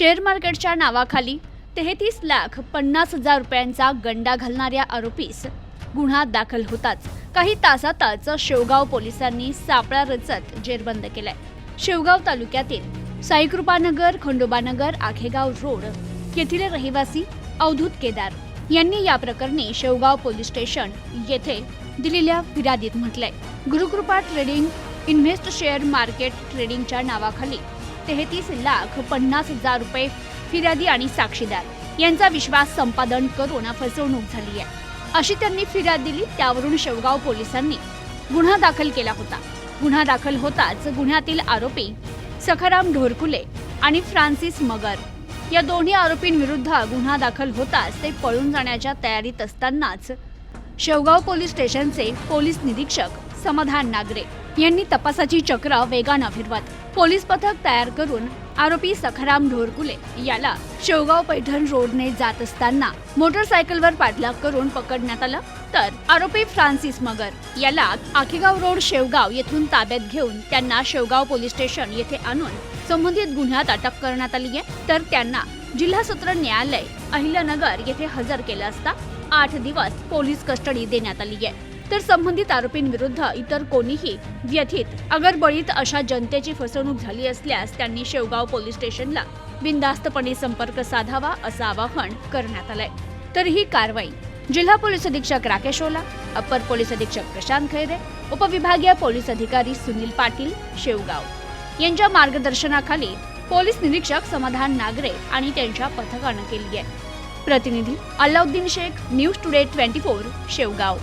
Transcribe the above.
Share मार्केटच्या नावाखाली तेहतीस लाख पन्नास हजार रुपयांचा गंडा घालणाऱ्या आरोपीस गुन्हा दाखल होताच. काही तासातच शेवगाव पोलिसांनी सापळा रचत जेरबंद केलाय. शेवगाव तालुक्यातील साईकृपानगर खंडोबानगर आखेगाव रोड येथील रहिवासी अवधूत केदार यांनी या प्रकरणी शेवगाव पोलीस स्टेशन येथे दिलेल्या फिर्यादीत म्हटलंय. Gurukrupa trading invest share market ट्रेडिंगच्या नावाखाली तेहतीस लाख पन्नास हजार रुपये फिर्यादी आणि साक्षीदार यांचा विश्वास संपादन करून फसवणूक झाली आहे. अशी त्यांनी फिर्याद दिली त्यावरून शेवगाव पोलिसांनी गुन्हा दाखल केला होता. गुन्हा दाखल होताच गुन्ह्यातील आरोपी सखाराम ढोरकुले आणि फ्रान्सिस मगर या दोन्ही आरोपींविरुद्ध गुन्हा दाखल होताच ते पळून जाण्याच्या तयारीत असतानाच शेवगाव पोलीस स्टेशनचे पोलीस निरीक्षक समाधान नागरे यांनी तपासाची चक्र वेगानं फिरवत पोलीस पथक तयार करून आरोपी सखाराम ढोरकुले याला शेवगाव पैठण रोडने जात असताना मोटरसायकलवर पाठलाग करून पकडण्यात आलं. तर आरोपी फ्रान्सिस मगर याला आखेगाव रोड शेवगाव येथून ताब्यात घेऊन त्यांना शेवगाव पोलीस स्टेशन येथे आणून संबंधित गुन्ह्यात अटक करण्यात आली आहे. तर त्यांना जिल्हा सत्र न्यायालय अहिल्यानगर येथे हजर केलं असता आठ दिवस पोलीस कस्टडी देण्यात आली आहे. तर संबंधित आरोपींविरुद्ध इतर कोणीही व्यथित अगरबळीत अशा जनतेची फसवणूक झाली असल्यास त्यांनी शेवगाव पोलीस स्टेशनला बिनधास्तपणे संपर्क साधावा असं आवाहन करण्यात आलंय. तर ही कारवाई. जिल्हा पोलीस अधीक्षक राकेश ओला अप्पर पोलीस अधीक्षक प्रशांत खैरे उपविभागीय पोलीस अधिकारी सुनील पाटील शेवगाव. यांच्या मार्गदर्शनाखाली पोलीस निरीक्षक समाधान नागरे आणि त्यांच्या पथकानं केली आहे. प्रतिनिधी Allauddin Shaikh news today twenty four Shevgaon.